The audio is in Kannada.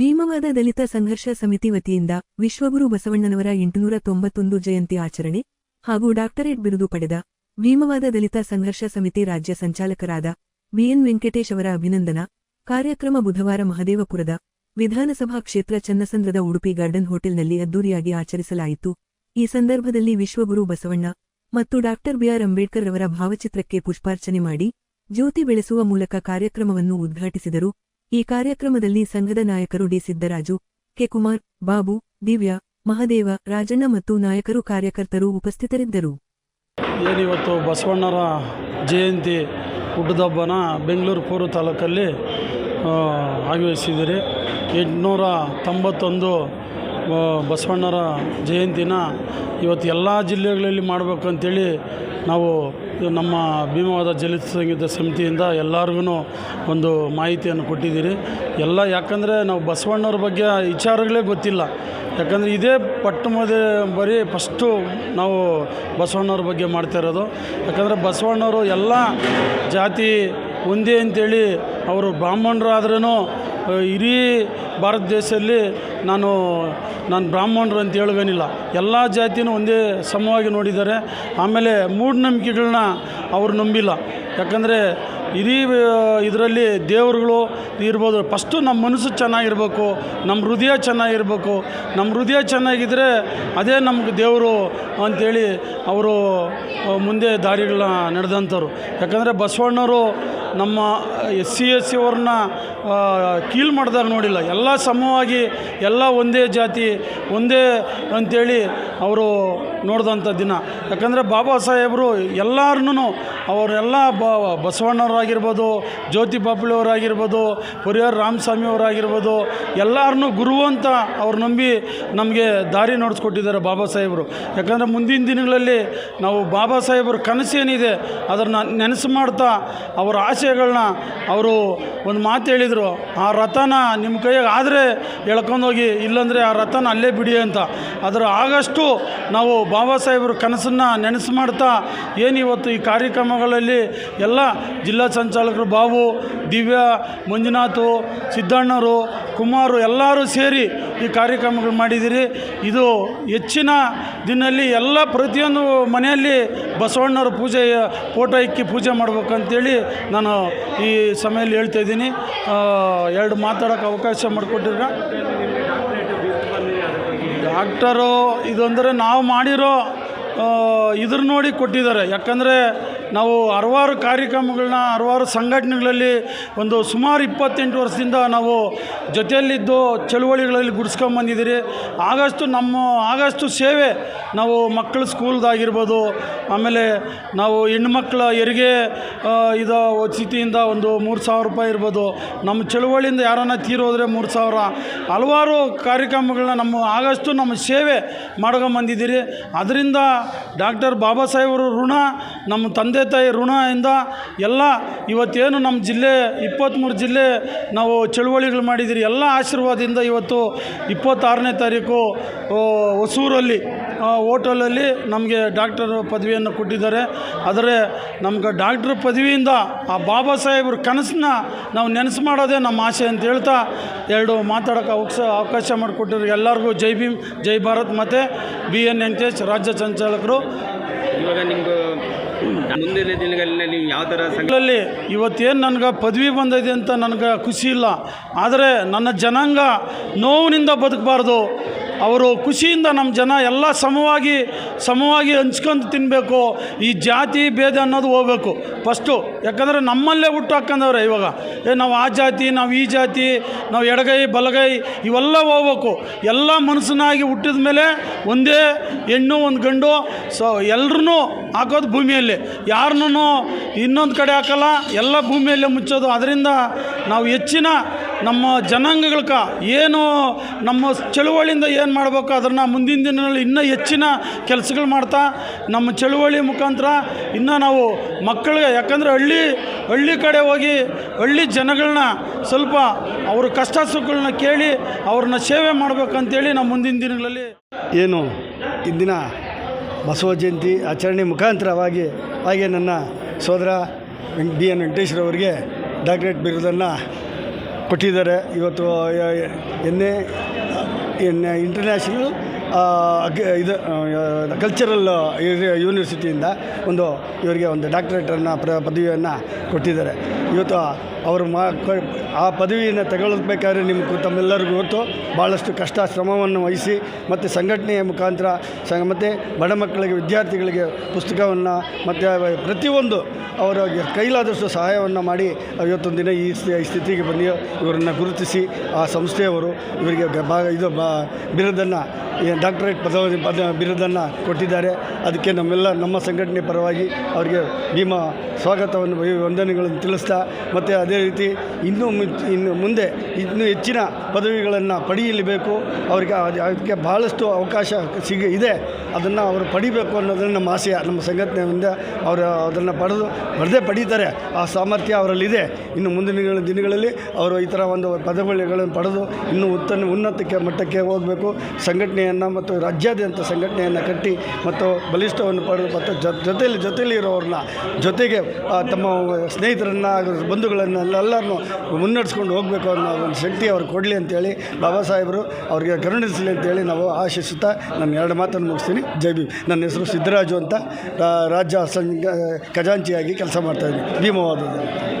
ಭೀಮವಾದ ದಲಿತ ಸಂಘರ್ಷ ಸಮಿತಿ ವತಿಯಿಂದ ವಿಶ್ವಗುರು ಬಸವಣ್ಣನವರ ಎಂಟುನೂರ ತೊಂಬತ್ತೊಂದು ಜಯಂತಿ ಆಚರಣೆ ಹಾಗೂ ಡಾಕ್ಟರೇಟ್ ಬಿರುದು ಪಡೆದ ಭೀಮವಾದ ದಲಿತ ಸಂಘರ್ಷ ಸಮಿತಿ ರಾಜ್ಯ ಸಂಚಾಲಕರಾದ ಬಿಎನ್ ವೆಂಕಟೇಶ್ ಅವರ ಅಭಿನಂದನಾ, ಕಾರ್ಯಕ್ರಮ ಬುಧವಾರ ಮಹದೇವಪುರದ ವಿಧಾನಸಭಾ ಕ್ಷೇತ್ರ ಚನ್ನಸಂದ್ರದ ಉಡುಪಿ ಗಾರ್ಡನ್ ಹೋಟೆಲ್ನಲ್ಲಿ ಅದ್ದೂರಿಯಾಗಿ ಆಚರಿಸಲಾಯಿತು. ಈ ಸಂದರ್ಭದಲ್ಲಿ ವಿಶ್ವಗುರು ಬಸವಣ್ಣ ಮತ್ತು ಡಾಕ್ಟರ್ ಬಿಆರ್ ಅಂಬೇಡ್ಕರ್ ಅವರ ಭಾವಚಿತ್ರಕ್ಕೆ ಪುಷ್ಪಾರ್ಚನೆ ಮಾಡಿ ಜ್ಯೋತಿ ಬೆಳೆಸುವ ಮೂಲಕ ಕಾರ್ಯಕ್ರಮವನ್ನು ಉದ್ಘಾಟಿಸಿದರು. ಈ ಕಾರ್ಯಕ್ರಮದಲ್ಲಿ ಸಂಘದ ನಾಯಕರು ಡಿ ಸಿದ್ದರಾಜು, ಕೆ ಕುಮಾರ್, ಬಾಬು, ದಿವ್ಯಾ, ಮಹದೇವ, ರಾಜಣ್ಣ ಮತ್ತು ನಾಯಕರು ಕಾರ್ಯಕರ್ತರು ಉಪಸ್ಥಿತರಿದ್ದರು. ಏನಿವತ್ತು ಬಸವಣ್ಣರ ಜಯಂತಿ ಹುಟ್ಟದಬ್ಬನ ಬೆಂಗಳೂರು ಪೂರ್ವ ತಾಲೂಕಲ್ಲಿ ಆಗಮಿಸಿದ್ದೀರಿ ಎಂಟುನೂರ ತೊಂಬತ್ತೊಂದು ಬಸವಣ್ಣರ ಜಯಂತಿನ ಇವತ್ತು ಎಲ್ಲ ಜಿಲ್ಲೆಗಳಲ್ಲಿ ಮಾಡಬೇಕಂತೇಳಿ ನಾವು ನಮ್ಮ ಭೀಮವಾದ ಜಲಿತ ಸಂಗೀತ ಸಮಿತಿಯಿಂದ ಎಲ್ಲರಿಗೂ ಒಂದು ಮಾಹಿತಿಯನ್ನು ಕೊಟ್ಟಿದ್ದೀರಿ. ಎಲ್ಲ ಯಾಕಂದರೆ ನಾವು ಬಸವಣ್ಣವ್ರ ಬಗ್ಗೆ ವಿಚಾರಗಳೇ ಗೊತ್ತಿಲ್ಲ. ಯಾಕಂದರೆ ಇದೇ ಪಟ್ಟು ಮದೆ ಬರೀ ಫಸ್ಟು ನಾವು ಬಸವಣ್ಣವ್ರ ಬಗ್ಗೆ ಮಾಡ್ತಾ ಇರೋದು. ಯಾಕಂದರೆ ಬಸವಣ್ಣವರು ಎಲ್ಲ ಜಾತಿ ಒಂದೇ ಅಂತೇಳಿ ಅವರು ಬ್ರಾಹ್ಮಣರಾದ್ರೂ ಇಡೀ ಭಾರತ ದೇಶದಲ್ಲಿ ನಾನು ನಾನು ಬ್ರಾಹ್ಮಣರು ಅಂತ ಹೇಳುವೇನಿಲ್ಲ. ಎಲ್ಲ ಜಾತಿನೂ ಒಂದೇ ಸಮವಾಗಿ ನೋಡಿದ್ದಾರೆ. ಆಮೇಲೆ ಮೂಢನಂಬಿಕೆಗಳನ್ನ ಅವರು ನಂಬಿಲ್ಲ. ಯಾಕಂದರೆ ಇಡೀ ಇದರಲ್ಲಿ ದೇವರುಗಳು ಇರ್ಬೋದು. ಫಸ್ಟು ನಮ್ಮ ಮನಸ್ಸು ಚೆನ್ನಾಗಿರ್ಬೇಕು, ನಮ್ಮ ಹೃದಯ ಚೆನ್ನಾಗಿರ್ಬೇಕು. ನಮ್ಮ ಹೃದಯ ಚೆನ್ನಾಗಿದ್ದರೆ ಅದೇ ನಮ್ಗೆ ದೇವರು ಅಂಥೇಳಿ ಅವರು ಮುಂದೆ ದಾರಿಗಳನ್ನ ನಡೆದಂಥವ್ರು. ಯಾಕಂದರೆ ಬಸವಣ್ಣವರು ನಮ್ಮ ಎಸ್ ಸಿ ಎಸ್ ಸಿ ಅವ್ರನ್ನ ಕೀಳು ಮಾಡಿದಾಗ ನೋಡಿಲ್ಲ. ಎಲ್ಲ ಸಮವಾಗಿ ಎಲ್ಲ ಒಂದೇ ಜಾತಿ, ಒಂದೇ ಅಂಥೇಳಿ ಅವರು ನೋಡಿದಂಥ ದಿನ. ಯಾಕಂದರೆ ಬಾಬಾ ಸಾಹೇಬರು ಎಲ್ಲರನ್ನೂ ಅವರೆಲ್ಲ ಬ, ಬಸವಣ್ಣವರಾಗಿರ್ಬೋದು, ಜ್ಯೋತಿ ಬಾಪುಳಿಯವರಾಗಿರ್ಬೋದು ಪರಿಹಾರ ರಾಮಸ್ವಾಮಿ ಅವರಾಗಿರ್ಬೋದು ಎಲ್ಲರನ್ನೂ ಗುರು ಅಂತ ಅವ್ರು ನಂಬಿ ನಮಗೆ ದಾರಿ ನಡೆಸ್ಕೊಟ್ಟಿದ್ದಾರೆ ಬಾಬಾ ಸಾಹೇಬರು. ಯಾಕಂದರೆ ಮುಂದಿನ ದಿನಗಳಲ್ಲಿ ನಾವು ಬಾಬಾ ಸಾಹೇಬರ ಕನಸೇನಿದೆ ಅದನ್ನು ನೆನೆಸು ಮಾಡ್ತಾ ಅವರ ಆಶಯಗಳನ್ನ ಅವರು ಒಂದು ಮಾತು ಹೇಳಿದರು. ಆ ರಥನ ನಿಮ್ಮ ಕೈಯಾಗ ಆದರೆ ಎಳ್ಕೊಂಡೋಗಿ ಇಲ್ಲಾಂದರೆ ಆ ರಥನ ಅಲ್ಲೇ ಬಿಡಿ ಅಂತ. ಅದರ ಆಗಷ್ಟು ನಾವು ಬಾಬಾ ಸಾಹೇಬ್ರ ಕನಸನ್ನು ನೆನೆಸು ಮಾಡ್ತಾ ಏನು ಇವತ್ತು ಈ ಕಾರ್ಯಕ್ರಮಗಳಲ್ಲಿ ಎಲ್ಲ ಜಿಲ್ಲಾ ಸಂಚಾಲಕರು ಬಾಬು, ದಿವ್ಯಾ, ಮಂಜುನಾಥು, ಸಿದ್ದಣ್ಣರು ಕುಮಾರು ಎಲ್ಲರೂ ಸೇರಿ ಈ ಕಾರ್ಯಕ್ರಮಗಳು ಮಾಡಿದ್ದೀರಿ. ಇದು ಹೆಚ್ಚಿನ ದಿನಲ್ಲಿ ಎಲ್ಲ ಪ್ರತಿಯೊಂದು ಮನೆಯಲ್ಲಿ ಬಸವಣ್ಣವ್ರ ಪೂಜೆ ಫೋಟೋ ಇಕ್ಕಿ ಪೂಜೆ ಮಾಡ್ಬೇಕಂತೇಳಿ ನಾನು ಈ ಸಮಯಲ್ಲಿ ಹೇಳ್ತಾ ಇದ್ದೀನಿ. ಎರಡು ಮಾತಾಡೋಕ್ಕೆ ಅವಕಾಶ ಮಾಡಿಕೊಟ್ಟಿರ ಡಾಕ್ಟರು, ಇದೊಂದರೆ ನಾವು ಮಾಡಿರೋ ಇದ್ರ ನೋಡಿ ಕೊಟ್ಟಿದ್ದಾರೆ. ಯಾಕಂದರೆ ನಾವು ಹಲವಾರು ಕಾರ್ಯಕ್ರಮಗಳನ್ನ ಹಲವಾರು ಸಂಘಟನೆಗಳಲ್ಲಿ ಒಂದು ಸುಮಾರು ಇಪ್ಪತ್ತೆಂಟು ವರ್ಷದಿಂದ ನಾವು ಜೊತೆಯಲ್ಲಿದ್ದು ಚಳುವಳಿಗಳಲ್ಲಿ ಗುಡಿಸ್ಕೊಂಬಂದಿದ್ದೀರಿ. ಆಗಷ್ಟು ನಮ್ಮ ಆಗಷ್ಟು ಸೇವೆ ನಾವು ಮಕ್ಕಳ ಸ್ಕೂಲ್ದಾಗಿರ್ಬೋದು, ಆಮೇಲೆ ನಾವು ಹೆಣ್ಮಕ್ಳ ಹೆರಿಗೆ ಇದು ಸ್ಥಿತಿಯಿಂದ ಒಂದು ಮೂರು ಸಾವಿರ ರೂಪಾಯಿ ಇರ್ಬೋದು. ನಮ್ಮ ಚಳುವಳಿಯಿಂದ ಯಾರನ್ನ ತೀರೋದ್ರೆ ಮೂರು ಸಾವಿರ. ಹಲವಾರು ಕಾರ್ಯಕ್ರಮಗಳನ್ನ ನಮ್ಮ ಆಗಷ್ಟು ನಮ್ಮ ಸೇವೆ ಮಾಡ್ಕೊಂಬಂದಿದ್ದೀರಿ. ಅದರಿಂದ ಡಾಕ್ಟರ್ ಬಾಬಾ ಸಾಹೇಬರು ಋಣ, ನಮ್ಮ ತಂದೆ ತಾಯಿ ಋಣದಿಂದ ಎಲ್ಲ ಇವತ್ತೇನು ನಮ್ಮ ಜಿಲ್ಲೆ ಇಪ್ಪತ್ತ್ಮೂರು ಜಿಲ್ಲೆ ನಾವು ಚಳುವಳಿಗಳು ಮಾಡಿದ್ದೀರಿ. ಎಲ್ಲ ಆಶೀರ್ವಾದದಿಂದ ಇವತ್ತು ಇಪ್ಪತ್ತಾರನೇ ತಾರೀಕು ಹೊಸೂರಲ್ಲಿ ಹೋಟೆಲಲ್ಲಿ ನಮಗೆ ಡಾಕ್ಟರ್ ಪದವಿಯನ್ನು ಕೊಟ್ಟಿದ್ದಾರೆ. ಆದರೆ ನಮ್ಗೆ ಡಾಕ್ಟ್ರ್ ಪದವಿಯಿಂದ ಆ ಬಾಬಾ ಸಾಹೇಬ್ರ ಕನಸನ್ನ ನಾವು ನೆನೆಸು ಮಾಡೋದೇ ನಮ್ಮ ಆಸೆ ಅಂತ ಹೇಳ್ತಾ ಎರಡು ಮಾತಾಡೋಕ್ಕೆ ಅವಕಾಶ ಅವಕಾಶ ಮಾಡಿಕೊಟ್ಟಿರೋ ಎಲ್ಲರಿಗೂ ಜೈ ಭೀಮ್ ಜೈ ಭಾರತ್ ಮತ್ತು ಬಿ ಎನ್ ವೆಂಕಟೇಶ್ ರಾಜ್ಯ ಸಂಚಾಲಕರು. ಇವಾಗ ನಿಮ್ಮದು ಮುಂದಿನ ದಿನಗಳಲ್ಲಿ ಯಾವ ಥರ ಇವತ್ತೇನು ನನಗೆ ಪದವಿ ಬಂದಿದೆ ಅಂತ ನನಗೆ ಖುಷಿ ಇಲ್ಲ. ಆದರೆ ನನ್ನ ಜನಾಂಗ ನೋವಿನಿಂದ ಬದುಕಬಾರ್ದು. ಅವರು ಖುಷಿಯಿಂದ ನಮ್ಮ ಜನ ಎಲ್ಲ ಸಮವಾಗಿ ಸಮವಾಗಿ ಹಂಚ್ಕೊಂಡು ತಿನ್ನಬೇಕು ಈ ಜಾತಿ ಭೇದ ಅನ್ನೋದು ಹೋಗ್ಬೇಕು. ಫಸ್ಟು ಯಾಕಂದರೆ ನಮ್ಮಲ್ಲೇ ಹುಟ್ಟು ಹಾಕ್ಕಂದವ್ರೆ ಇವಾಗ. ಏ, ನಾವು ಆ ಜಾತಿ, ನಾವು ಈ ಜಾತಿ, ನಾವು ಎಡಗೈ, ಬಲಗೈ, ಇವೆಲ್ಲ ಹೋಗ್ಬೇಕು. ಎಲ್ಲ ಮನಸ್ಸನ್ನಾಗಿ ಹುಟ್ಟಿದ ಮೇಲೆ ಒಂದೇ ಹೆಣ್ಣು, ಒಂದು ಗಂಡು, ಸೊ ಎಲ್ಲರೂ ಹಾಕೋದು ಭೂಮಿಯಲ್ಲಿ. ಯಾರನ್ನೂ ಇನ್ನೊಂದು ಕಡೆ ಹಾಕಲ್ಲ, ಎಲ್ಲ ಭೂಮಿಯಲ್ಲೇ ಮುಚ್ಚೋದು. ಅದರಿಂದ ನಾವು ಹೆಚ್ಚಿನ ನಮ್ಮ ಜನಾಂಗಗಳ್ಕ ಏನು ನಮ್ಮ ಚಳುವಳಿಯಿಂದ ಏನು ಮಾಡಬೇಕು ಅದನ್ನು ಮುಂದಿನ ದಿನಗಳಲ್ಲಿ ಇನ್ನೂ ಹೆಚ್ಚಿನ ಕೆಲಸಗಳು ಮಾಡ್ತಾ, ನಮ್ಮ ಚಳುವಳಿ ಮುಖಾಂತರ ಇನ್ನೂ ನಾವು ಮಕ್ಕಳಿಗೆ, ಯಾಕಂದರೆ ಹಳ್ಳಿ ಹಳ್ಳಿ ಕಡೆ ಹೋಗಿ ಹಳ್ಳಿ ಜನಗಳನ್ನ ಸ್ವಲ್ಪ ಅವ್ರ ಕಷ್ಟ ಸುಖಗಳನ್ನ ಕೇಳಿ ಅವ್ರನ್ನ ಸೇವೆ ಮಾಡಬೇಕಂತೇಳಿ ನಾವು ಮುಂದಿನ ದಿನಗಳಲ್ಲಿ. ಏನು, ಇಂದಿನ ಬಸವ ಜಯಂತಿ ಆಚರಣೆ ಮುಖಾಂತರವಾಗಿ ಹಾಗೆ ನನ್ನ ಸೋದರ ಡಿ ಎನ್ ವೆಂಕಟೇಶ್ವರವರಿಗೆ ಡಾಕ್ಟರೇಟ್ ಬಿರುದನ್ನು ಕೊಟ್ಟಿದ್ದಾರೆ. ಇವತ್ತು ಎನ್ ಎನ್ನೆ ಎನ್ ಇಂಟರ್ನ್ಯಾಷನಲ್ ಇದು ಕಲ್ಚರಲ್ ಯೂನಿವರ್ಸಿಟಿಯಿಂದ ಒಂದು, ಇವರಿಗೆ ಒಂದು ಡಾಕ್ಟರೇಟನ್ನು ಪ್ರ, ಪದವಿಯನ್ನು ಕೊಟ್ಟಿದ್ದಾರೆ. ಇವತ್ತು ಅವರು ಮಾ ಆ ಪದವಿಯನ್ನು ತಗೊಳ್ಬೇಕಾದ್ರೆ ನಿಮ್ಗೆ ತಮ್ಮೆಲ್ಲರಿಗೂ ಗೊತ್ತು. ಭಾಳಷ್ಟು ಕಷ್ಟ ಶ್ರಮವನ್ನು ವಹಿಸಿ ಮತ್ತು ಸಂಘಟನೆಯ ಮುಖಾಂತರ ಸಂಘ ಮತ್ತು ಬಡ ಮಕ್ಕಳಿಗೆ, ವಿದ್ಯಾರ್ಥಿಗಳಿಗೆ ಪುಸ್ತಕವನ್ನು ಮತ್ತು ಪ್ರತಿಯೊಂದು ಅವರ ಕೈಲಾದಷ್ಟು ಸಹಾಯವನ್ನು ಮಾಡಿ ಇವತ್ತೊಂದು ದಿನ ಈ ಸ್ಥಿ- ಈ ಸ್ಥಿತಿಗೆ ಬಂದು ಇವರನ್ನು ಗುರುತಿಸಿ ಆ ಸಂಸ್ಥೆಯವರು ಇವರಿಗೆ ಇದು ಬಿರುದನ್ನು ಡಾಕ್ಟರೇಟ್ ಪದವಿ ಪದ ಬಿರುದನ್ನು ಕೊಟ್ಟಿದ್ದಾರೆ. ಅದಕ್ಕೆ ನಮ್ಮೆಲ್ಲ ನಮ್ಮ ಸಂಘಟನೆ ಪರವಾಗಿ ಅವರಿಗೆ ಭೀಮಾ ಸ್ವಾಗತವನ್ನು ವಂದನೆಗಳನ್ನು ತಿಳಿಸ್ತಾ ಮತ್ತು ಅದೇ ರೀತಿ ಇನ್ನೂ ಇನ್ನು ಮುಂದೆ ಇನ್ನೂ ಹೆಚ್ಚಿನ ಪದವಿಗಳನ್ನು ಪಡೆಯಲೇಬೇಕು. ಅವರಿಗೆ ಅದ್- ಅದಕ್ಕೆ ಭಾಳಷ್ಟು ಅವಕಾಶ ಸಿಗ ಇದೆ. ಅದನ್ನು ಅವರು ಪಡಿಬೇಕು ಅನ್ನೋದನ್ನು ನಮ್ಮ ಆಸೆ, ನಮ್ಮ ಸಂಘಟನೆಯಿಂದ ಅವರು ಅದನ್ನು ಪಡೆದು ಪಡೆದೇ ಪಡೀತಾರೆ. ಆ ಸಾಮರ್ಥ್ಯ ಅವರಲ್ಲಿದೆ. ಇನ್ನು ಮುಂದಿನ ದಿನಗಳಲ್ಲಿ ಅವರು ಈ ಥರ ಒಂದು ಪದವಿಗಳನ್ನು ಪಡೆದು ಇನ್ನೂ ಉತ್ತಮ ಉನ್ನತಕ್ಕೆ ಮಟ್ಟಕ್ಕೆ ಹೋಗಬೇಕು. ಸಂಘಟನೆಯನ್ನು ಮತ್ತು ರಾಜ್ಯಾದ್ಯಂತ ಸಂಘಟನೆಯನ್ನು ಕಟ್ಟಿ ಮತ್ತು ಬಲಿಷ್ಠವನ್ನು ಪಡೆದು ಮತ್ತು ಜೊತೆಯಲ್ಲಿ ಜೊತೆಯಲ್ಲಿ ಇರೋರನ್ನ ಜೊತೆಗೆ ತಮ್ಮ ಸ್ನೇಹಿತರನ್ನು ಬಂಧುಗಳನ್ನು ಎಲ್ಲರನ್ನೂ ಮುನ್ನಡೆಸ್ಕೊಂಡು ಹೋಗಬೇಕು ಅನ್ನೋ ಒಂದು ಶಕ್ತಿ ಅವ್ರು ಕೊಡಲಿ ಅಂತೇಳಿ ಬಾಬಾ ಸಾಹೇಬರು ಅವರಿಗೆ ಕರುಣಿಸಲಿ ಅಂತೇಳಿ ನಾವು ಆಶಿಸುತ್ತಾ ನಾನು ಎರಡು ಮಾತನ್ನು ಮುಗಿಸ್ತೀನಿ. ಜೈ ಭೀಮ್. ನನ್ನ ಹೆಸರು ಸಿದ್ದರಾಜು ಅಂತ ರಾಜ್ಯ ಸಂಘ, ಖಜಾಂಚಿಯಾಗಿ ಕೆಲಸ ಮಾಡ್ತಾಯಿದ್ದೀನಿ ಭೀಮವಾದದಲ್ಲಿ